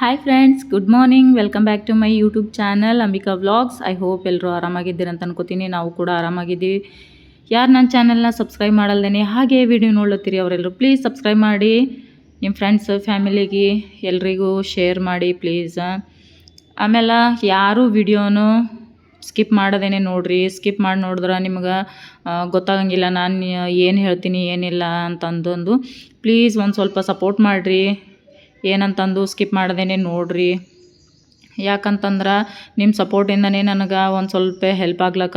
Hi friends good morning welcome back to my YouTube channel Ambika vlogs I hope ಎಲ್ಲರೂ ಆರಾಮಾಗಿದ್ದೀರಿ ಅಂತ ಅನ್ಕೋತೀನಿ. ನಾವು ಕೂಡ ಆರಾಮಾಗಿದ್ದೀವಿ. ಯಾರು ನನ್ನ ಚಾನಲ್ನ ಸಬ್ಸ್ಕ್ರೈಬ್ ಮಾಡಲ್ದೇನೆ, ಹಾಗೆ ವಿಡಿಯೋ ನೋಡ್ಲತ್ತೀರಿ ಅವರೆಲ್ಲರೂ ಪ್ಲೀಸ್ ಸಬ್ಸ್ಕ್ರೈಬ್ ಮಾಡಿ. ನಿಮ್ಮ ಫ್ರೆಂಡ್ಸ್ ಫ್ಯಾಮಿಲಿಗೆ ಎಲ್ರಿಗೂ ಶೇರ್ ಮಾಡಿ ಪ್ಲೀಸ್ ಆಮೇಲೆ ಯಾರು ವಿಡಿಯೋನು ಸ್ಕಿಪ್ ಮಾಡೋದೇನೆ ನೋಡ್ರಿ. ಸ್ಕಿಪ್ ಮಾಡಿ ನೋಡಿದ್ರೆ ನಿಮ್ಗೆ ಗೊತ್ತಾಗಂಗಿಲ್ಲ. ನಾನು, ಏನು ಹೇಳ್ತೀನಿ, ಏನಿಲ್ಲ ಅಂತಂದು ಪ್ಲೀಸ್ ಒಂದು ಸ್ವಲ್ಪ ಸಪೋರ್ಟ್ ಮಾಡಿರಿ. ಏನಂತಂದು ಸ್ಕಿಪ್ ಮಾಡ್ದೇನೆ ನೋಡ್ರಿ. ಯಾಕಂತಂದ್ರೆ ನಿಮ್ಮ ಸಪೋರ್ಟಿಂದನೇ ನನಗೆ ಒಂದು ಸ್ವಲ್ಪ ಹೆಲ್ಪ್ ಆಗ್ಲಕ್ಕ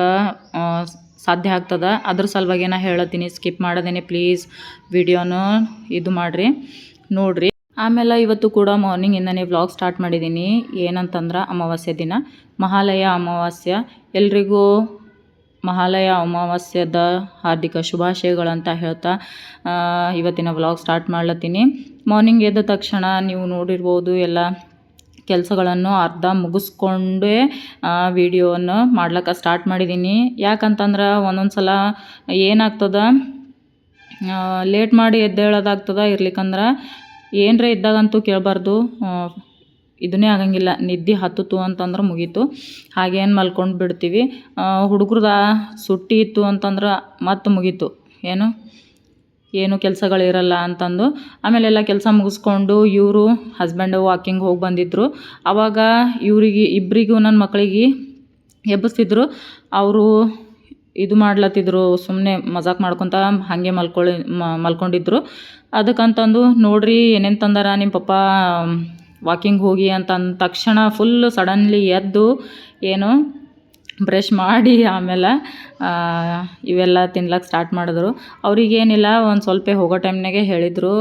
ಸಾಧ್ಯ ಆಗ್ತದೆ. ಅದ್ರ ಸಲುವಾಗಿ ನಾ ಹೇಳತ್ತೀನಿ ಸ್ಕಿಪ್ ಮಾಡದೇನೆ ಪ್ಲೀಸ್ ವಿಡಿಯೋನು ಇದು ಮಾಡಿರಿ. ನೋಡಿರಿ. ಆಮೇಲೆ ಇವತ್ತು ಕೂಡ ಮಾರ್ನಿಂಗಿಂದನೇ ವ್ಲಾಗ್ ಸ್ಟಾರ್ಟ್ ಮಾಡಿದ್ದೀನಿ ಏನಂತಂದ್ರೆ ಅಮಾವಾಸ್ಯೆ ದಿನ. ಮಹಾಲಯ ಅಮಾವಾಸ್ಯೆ. ಎಲ್ರಿಗೂ ಮಹಾಲಯ ಅಮಾವಾಸ್ಯದ ಹಾರ್ದಿಕ ಶುಭಾಶಯಗಳಂತ ಹೇಳ್ತಾ ಇವತ್ತಿನ ವ್ಲಾಗ್ ಸ್ಟಾರ್ಟ್ ಮಾಡ್ಲತ್ತೀನಿ. ಮಾರ್ನಿಂಗ್ ಎದ್ದ ತಕ್ಷಣ ನೀವು ನೋಡಿರ್ಬೋದು ಎಲ್ಲ ಕೆಲಸಗಳನ್ನು ಅರ್ಧ ಮುಗಿಸ್ಕೊಂಡೇ ವಿಡಿಯೋವನ್ನು ಮಾಡ್ಲಿಕ್ಕೆ ಸ್ಟಾರ್ಟ್ ಮಾಡಿದ್ದೀನಿ ಯಾಕಂತಂದ್ರೆ ಒಂದೊಂದು ಸಲ ಏನಾಗ್ತದೆ ಲೇಟ್ ಮಾಡಿ ಎದ್ದೇಳೋದಾಗ್ತದ ಇರ್ಲಿಕ್ಕಂದ್ರೆ ಏನರೇ ಇದ್ದಾಗಂತೂ ಕೇಳಬಾರ್ದು. ಇದನ್ನೇ ಆಗಂಗಿಲ್ಲ. ನಿದ್ದೆ ಹತ್ತಿತು ಅಂತಂದ್ರೆ ಮುಗೀತು. ಹಾಗೇನು ಮಲ್ಕೊಂಡು ಬಿಡ್ತೀವಿ. ಹುಡುಗ್ರದ ಸುಟ್ಟಿ ಇತ್ತು ಅಂತಂದ್ರೆ ಮತ್ತೆ ಮುಗೀತು. ಏನು? ಏನು ಕೆಲಸಗಳಿರಲ್ಲ ಅಂತಂದು. ಆಮೇಲೆ ಎಲ್ಲ ಕೆಲಸ ಮುಗಿಸ್ಕೊಂಡು ಇವರು ಹಸ್ಬೆಂಡು ವಾಕಿಂಗ್ ಹೋಗಿ ಬಂದಿದ್ದರು ಆವಾಗ ಇವರಿಗೆ ಇಬ್ಬರಿಗೂ ನನ್ನ ಮಕ್ಕಳಿಗೆ ಎಬ್ಬಿಸ್ತಿದ್ರು. ಅವರು ಇದು ಮಾಡ್ಲತ್ತಿದ್ರು ಸುಮ್ಮನೆ ಮಜಾಕ್ ಮಾಡ್ಕೊತ ಹಾಗೆ ಮಲ್ಕೊಳ್ಳಿ ಮಲ್ಕೊಂಡಿದ್ರು. ಅದಕ್ಕಂತಂದು ನೋಡ್ರಿ ಏನೇನು ತಂದಾರ ನಿಮ್ಮ ಪಪ್ಪ ವಾಕಿಂಗ್ ಹೋಗಿ ಅಂತ ಅಂದ ತಕ್ಷಣ ಫುಲ್ ಸಡನ್ಲಿ ಎದ್ದು ಏನು ಬ್ರಷ್ ಮಾಡಿ ಆಮೇಲೆ ಇವೆಲ್ಲ ತಿನ್ಲಕ್ಕೆ ಸ್ಟಾರ್ಟ್ ಮಾಡಿದ್ರು. ಅವ್ರಿಗೇನಿಲ್ಲ, ಒಂದು ಸ್ವಲ್ಪ ಹೋಗೋ ಟೈಮ್ನಾಗೆ ಹೇಳಿದರು.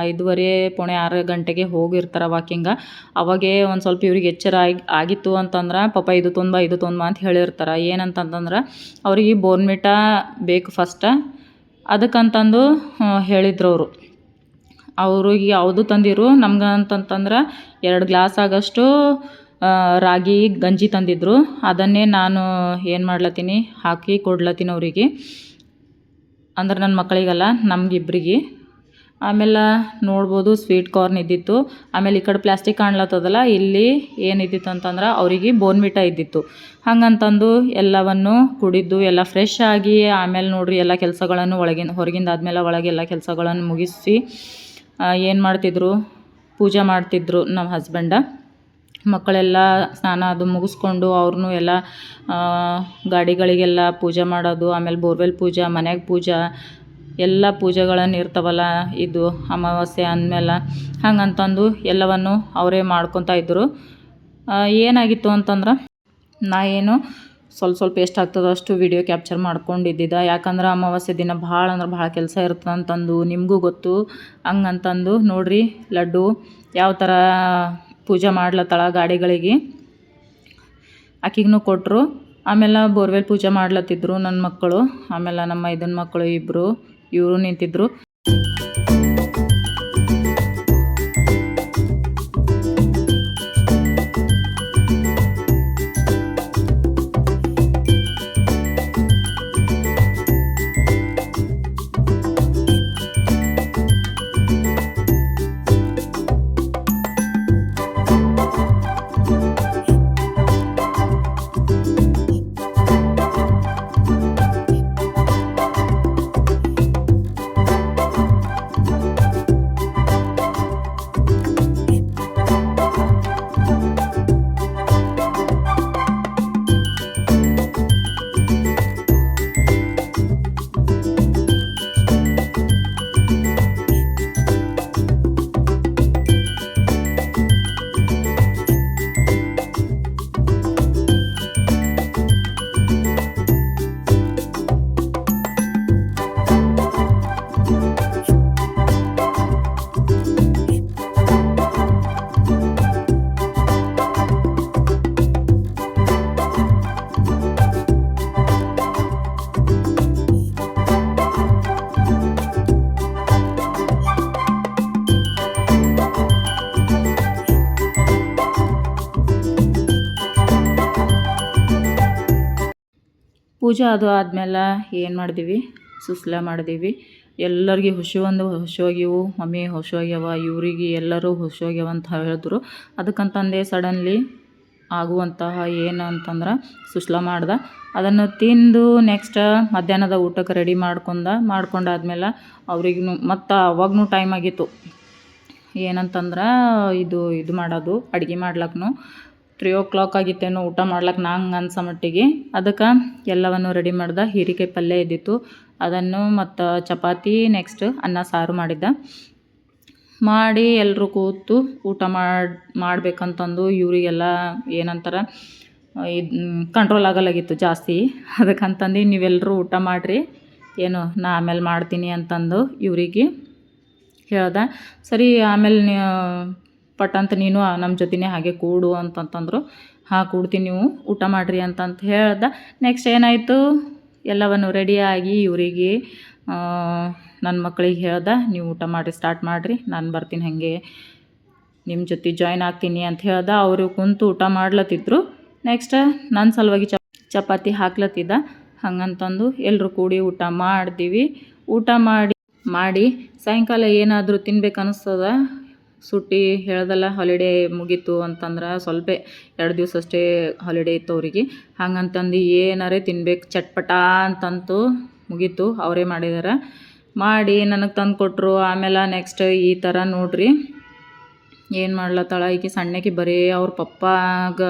ಐದುವರೆ, ಪುಣೆ ಆರು ಗಂಟೆಗೆ ಹೋಗಿರ್ತಾರೆ ವಾಕಿಂಗ ಅವಾಗೇ ಒಂದು ಸ್ವಲ್ಪ ಇವ್ರಿಗೆ ಎಚ್ಚರ ಆಗಿ, ಆಗಿತ್ತು ಅಂತಂದ್ರೆ, ಪಾಪ ಇದು ತುಂಬ ಇದು ತುಂಬ ಅಂತ ಹೇಳಿರ್ತಾರೆ. ಏನಂತಂತಂದ್ರೆ, ಅವ್ರಿಗೆ ಬೋರ್ಮಿಟಾ ಬೇಕು ಫಸ್ಟ ಅದಕ್ಕಂತಂದು ಹೇಳಿದ್ರು ಅವರು. ಅವ್ರಿಗೆ ಯಾವುದು ತಂದಿರು? ನಮ್ಗೆ ಅಂತಂತಂದ್ರೆ ಎರಡು ಗ್ಲಾಸ್ ಆಗೋಷ್ಟು ರಾಗಿ, ಗಂಜಿ ತಂದಿದ್ರು. ಅದನ್ನೇ ನಾನು ಏನು ಮಾಡ್ಲತ್ತೀನಿ? ಹಾಕಿ ಕೊಡ್ಲತ್ತೀನಿ ಅವರಿಗೆ. ಅಂದ್ರೆ ನನ್ನ ಮಕ್ಕಳಿಗಲ್ಲ, ನಮಗಿಬ್ರಿಗೆ. ಆಮೇಲೆ ನೋಡ್ಬೋದು, ಸ್ವೀಟ್ ಕಾರ್ನ್ ಇದ್ದಿತ್ತು. ಆಮೇಲೆ ಈ ಕಡೆ ಪ್ಲಾಸ್ಟಿಕ್ ಕಾಣ್ಲತ್ತದಲ್ಲ, ಇಲ್ಲಿ ಏನಿದ್ದಿತ್ತು ಅಂತಂದ್ರೆ ಅವರಿಗೆ ಬೋನ್ವಿಟ ಇದ್ದಿತ್ತು. ಹಂಗಂತಂದು ಎಲ್ಲವನ್ನು ಕುಡಿದ್ದು ಎಲ್ಲ ಫ್ರೆಶ್ ಆಗಿ, ಆಮೇಲೆ ನೋಡ್ರಿ, ಎಲ್ಲ ಕೆಲಸಗಳನ್ನು ಒಳಗಿನ ಹೊರಗಿಂದ ಆದಮೇಲೆ ಒಳಗೆ ಎಲ್ಲ ಕೆಲಸಗಳನ್ನು ಮುಗಿಸಿ ಏನು ಮಾಡ್ತಿದ್ರು? ಪೂಜೆ ಮಾಡ್ತಿದ್ರು ನಮ್ಮ ಹಸ್ಬೆಂಡ. ಮಕ್ಕಳೆಲ್ಲ ಸ್ನಾನ ಅದು ಮುಗಿಸ್ಕೊಂಡು ಅವ್ರನ್ನೂ ಎಲ್ಲ ಗಾಡಿಗಳಿಗೆಲ್ಲ ಪೂಜೆ ಮಾಡೋದು, ಆಮೇಲೆ ಬೋರ್ವೆಲ್ ಪೂಜೆ, ಮನೆಗೆ ಪೂಜೆ, ಎಲ್ಲ ಪೂಜೆಗಳನ್ನು ಇರ್ತಾವಲ್ಲ ಇದು ಅಮಾವಾಸ್ಯೆ ಅಂದಮೇಲೆ. ಹಂಗಂತಂದು ಎಲ್ಲವನ್ನು ಅವರೇ ಮಾಡ್ಕೊತಾ ಇದ್ದರು ಏನಾಗಿತ್ತು ಅಂತಂದ್ರೆ, ನಾ ಏನು ಸ್ವಲ್ಪ ಸ್ವಲ್ಪ ಎಷ್ಟು ಆಗ್ತದೋ ಅಷ್ಟು ವಿಡಿಯೋ ಕ್ಯಾಪ್ಚರ್ ಮಾಡ್ಕೊಂಡಿದ್ದಿದ್ದ ಯಾಕಂದ್ರೆ ಅಮಾವಾಸ್ಯೆ ದಿನ ಭಾಳ ಅಂದ್ರೆ ಭಾಳ ಕೆಲಸ ಇರ್ತದೆ ಅಂತಂದು ನಿಮಗೂ ಗೊತ್ತು. ಹಂಗಂತಂದು ನೋಡ್ರಿ ಲಡ್ಡು ಯಾವ ಥರ ಪೂಜೆ ಮಾಡ್ಲತ್ತಳ ಗಾಡಿಗಳಿಗೆ. ಆಕಿಗೂ ಕೊಟ್ಟರು ಆಮೇಲೆ ಬೋರ್ವೆಲ್ ಪೂಜೆ ಮಾಡ್ಲತ್ತಿದ್ರು ನನ್ನ ಮಕ್ಕಳು. ಆಮೇಲೆ ನಮ್ಮ ಇದನ್ನ ಮಕ್ಕಳು ಇಬ್ಬರು ಇವರು ನಿಂತಿದ್ರು. ಪೂಜೆ ಅದು ಆದ್ಮೇಲೆ ಏನು ಮಾಡಿದೀವಿ? ಸುಸ್ಲ ಮಾಡಿದೀವಿ. ಎಲ್ಲರಿಗೆ ಹುಷಿ ಒಂದು ಹುಷಿಯಾಗಿವು ಮಮ್ಮಿ ಹುಷಿಯಾಗ್ಯವ ಇವರಿಗೆ ಎಲ್ಲರೂ ಹುಷಿಯಾಗ್ಯವ ಅಂತ ಹೇಳಿದ್ರು. ಅದಕ್ಕಂತಂದೆ ಸಡನ್ಲಿ ಆಗುವಂತಹ ಏನು ಅಂತಂದ್ರೆ ಸುಸ್ಲ ಮಾಡ್ದೆ. ಅದನ್ನು ತಿಂದು ನೆಕ್ಸ್ಟ್ ಮಧ್ಯಾಹ್ನದ ಊಟಕ್ಕೆ ರೆಡಿ ಮಾಡ್ಕೊಂಡ ಮಾಡ್ಕೊಂಡಾದ್ಮೇಲೆ ಅವ್ರಿಗೂ ಮತ್ತು ಅವಾಗೂ ಟೈಮ್ ಆಗಿತ್ತು. ಏನಂತಂದ್ರೆ ಇದು ಇದು ಮಾಡೋದು, ಅಡುಗೆ ಮಾಡ್ಲಕ್ಕೂ ತ್ರೀ ಓ ಕ್ಲಾಕ್ ಆಗಿತ್ತೇನೋ ಊಟ ಮಾಡ್ಲಕ್ಕೆ ನಂಗೆ ಅನ್ಸೋ ಮಟ್ಟಿಗೆ. ಅದಕ್ಕೆ ಎಲ್ಲವನ್ನು ರೆಡಿ ಮಾಡ್ದೆ. ಹೀರಿಕಾಯಿ ಪಲ್ಯ ಇದ್ದಿತ್ತು. ಅದನ್ನು ಮತ್ತು ಚಪಾತಿ ನೆಕ್ಸ್ಟ್ ಅನ್ನ ಸಾರು ಮಾಡಿದ್ದೆ. ಮಾಡಿ ಎಲ್ಲರೂ ಕೂತು ಊಟ ಮಾಡಿ, ಮಾಡ್ಬೇಕಂತಂದು ಇವರಿಗೆಲ್ಲ ಏನಂತಾರೆ, ಇದು ಕಂಟ್ರೋಲ್ ಆಗಲಾಗಿತ್ತು ಜಾಸ್ತಿ. ಅದಕ್ಕಂತಂದು ನೀವೆಲ್ಲರೂ ಊಟ ಮಾಡಿರಿ. ಏನು, ನಾ ಆಮೇಲೆ ಮಾಡ್ತೀನಿ ಅಂತಂದು ಇವರಿಗೆ ಹೇಳ್ದೆ. ಸರಿ, ಆಮೇಲೆ ಪಟ್ ಅಂತ ನೀನು ನಮ್ಮ ಜೊತೆನೇ ಹಾಗೆ ಕೂಡು ಅಂತಂತಂದರು, ಹಾಂ, ಕೂಡ್ತೀನಿ ನೀವು, ಊಟ ಮಾಡಿರಿ ಅಂತಂತ ಹೇಳ್ದೆ. ನೆಕ್ಸ್ಟ್ ಏನಾಯಿತು? ಎಲ್ಲವನ್ನು ರೆಡಿಯಾಗಿ ಇವರಿಗೆ ನನ್ನ ಮಕ್ಕಳಿಗೆ ಹೇಳ್ದೆ, ನೀವು ಊಟ ಮಾಡಿರಿ ಸ್ಟಾರ್ಟ್ ಮಾಡಿರಿ, ನಾನು ಬರ್ತೀನಿ ಹಾಗೆ ನಿಮ್ಮ ಜೊತೆ ಜಾಯ್ನ್ ಆಗ್ತೀನಿ ಅಂತ ಹೇಳ್ದೆ. ಅವರು ಕುಂತು ಊಟ ಮಾಡ್ಲತ್ತಿದ್ರು. ನೆಕ್ಸ್ಟ್ ನನ್ನ ಸಲುವಾಗಿ ಚಪ್ ಚಪಾತಿ ಹಾಕ್ಲತ್ತಿದ್ದ ಹಂಗಂತಂದು ಎಲ್ಲರೂ ಕೂಡಿ ಊಟ ಮಾಡ್ತೀವಿ ಊಟ ಮಾಡಿ ಮಾಡಿ ಸಾಯಂಕಾಲ ಏನಾದರೂ ತಿನ್ಬೇಕು ಅನಿಸ್ತದ ಸುಟ್ಟಿ ಹೇಳ್ದಲ್ಲ ಹಾಲಿಡೇ ಮುಗೀತು ಅಂತಂದ್ರೆ ಸ್ವಲ್ಪ ಎರಡು ದಿವಸ ಅಷ್ಟೇ ಹಾಲಿಡೇ ಇತ್ತು ಅವರಿಗೆ. ಹಂಗಂತಂದು ಏನಾರೇ ತಿನ್ಬೇಕು ಚಟ್ಪಟ ಅಂತಂತು ಮುಗೀತು, ಅವರೇ ಮಾಡಿದಾರೆ. ಮಾಡಿ ನನಗೆ ತಂದು ಕೊಟ್ಟರು ಆಮೇಲೆ ನೆಕ್ಸ್ಟ್ ಈ ಥರ ನೋಡ್ರಿ. ಏನು ಮಾಡ್ಲತ್ತಾಳ ಈಕಿ ಸಣ್ಣಕ್ಕೆ ಬರೀ ಅವ್ರ ಪಪ್ಪಾಗ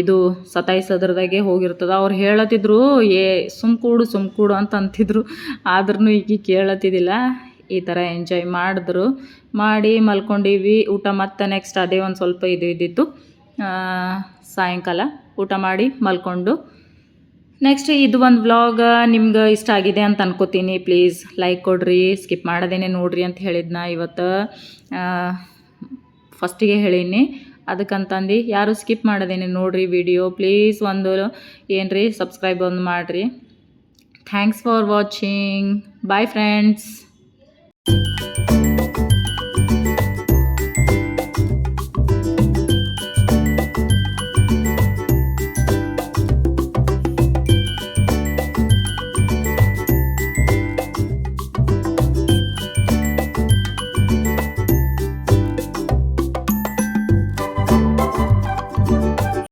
ಇದು ಸತಾಯಿಸೋದ್ರದಾಗೆ ಹೋಗಿರ್ತದ. ಅವ್ರು ಹೇಳತ್ತಿದ್ರು ಏ ಸುಮ್ ಕೂಡು ಸುಮ್ ಅಂತ ಅಂತಿದ್ರು. ಆದ್ರೂ ಈಕೆ ಕೇಳತ್ತಿದ್ದಿಲ್ಲ ಈ ಥರ ಎಂಜಾಯ್ ಮಾಡಿದ್ರು. ಮಾಡಿ ಮಲ್ಕೊಂಡಿವಿ ಊಟ ಮತ್ತೆ ನೆಕ್ಸ್ಟ್ ಅದೇ ಒಂದು ಸ್ವಲ್ಪ ಇದು ಇದ್ದಿತ್ತು. ಸಾಯಂಕಾಲ ಊಟ ಮಾಡಿ ಮಲ್ಕೊಂಡು. ನೆಕ್ಸ್ಟ್ ಇದು ಒಂದು ವ್ಲಾಗ್ ನಿಮ್ಗೆ ಇಷ್ಟ ಆಗಿದೆ ಅಂತ ಅನ್ಕೋತೀನಿ. ಪ್ಲೀಸ್ ಲೈಕ್ ಕೊಡ್ರಿ. ಸ್ಕಿಪ್ ಮಾಡದೇನೆ ನೋಡ್ರಿ ಅಂತ ಹೇಳಿದ್ನ ಇವತ್ತು. ಫಸ್ಟಿಗೆ ಹೇಳೀನಿ. ಅದಕ್ಕಂತಂದು ಯಾರು ಸ್ಕಿಪ್ ಮಾಡದೇನೆ ನೋಡ್ರಿ ವಿಡಿಯೋ ಪ್ಲೀಸ್ ಒಂದು ಏನ್ರಿ ಸಬ್ಸ್ಕ್ರೈಬ್ ಒಂದು ಮಾಡಿರಿ. Thanks for watching bye friends Música